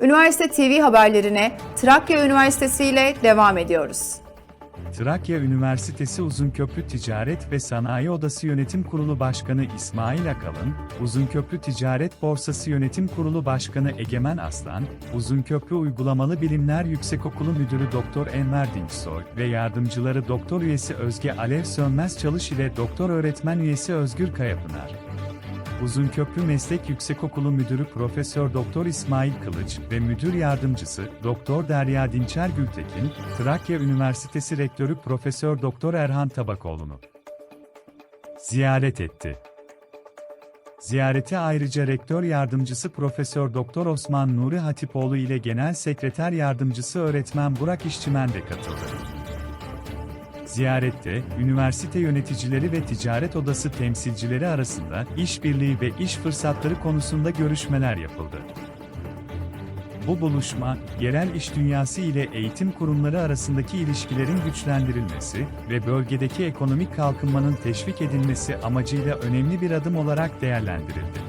Üniversite TV haberlerine Trakya Üniversitesi ile devam ediyoruz. Trakya Üniversitesi Uzunköprü Ticaret ve Sanayi Odası Yönetim Kurulu Başkanı İsmail Akalın, Uzunköprü Ticaret Borsası Yönetim Kurulu Başkanı Egemen Aslan, Uzunköprü Uygulamalı Bilimler Yüksekokulu Müdürü Doktor Enver Dinçsoy ve yardımcıları Doktor Üyesi Özge Alev Sönmez Çalış ile Doktor Öğretmen Üyesi Özgür Kayapınar. Uzunköprü Meslek Yüksekokulu Müdürü Profesör Doktor İsmail Kılıç ve Müdür Yardımcısı Doktor Derya Dinçer Gültekin, Trakya Üniversitesi Rektörü Profesör Doktor Erhan Tabakoğlu'nu ziyaret etti. Ziyarete ayrıca Rektör Yardımcısı Profesör Doktor Osman Nuri Hatipoğlu ile Genel Sekreter Yardımcısı Öğretmen Burak İşçimen de katıldı. Ziyarette, üniversite yöneticileri ve ticaret odası temsilcileri arasında işbirliği ve iş fırsatları konusunda görüşmeler yapıldı. Bu buluşma, yerel iş dünyası ile eğitim kurumları arasındaki ilişkilerin güçlendirilmesi ve bölgedeki ekonomik kalkınmanın teşvik edilmesi amacıyla önemli bir adım olarak değerlendirildi.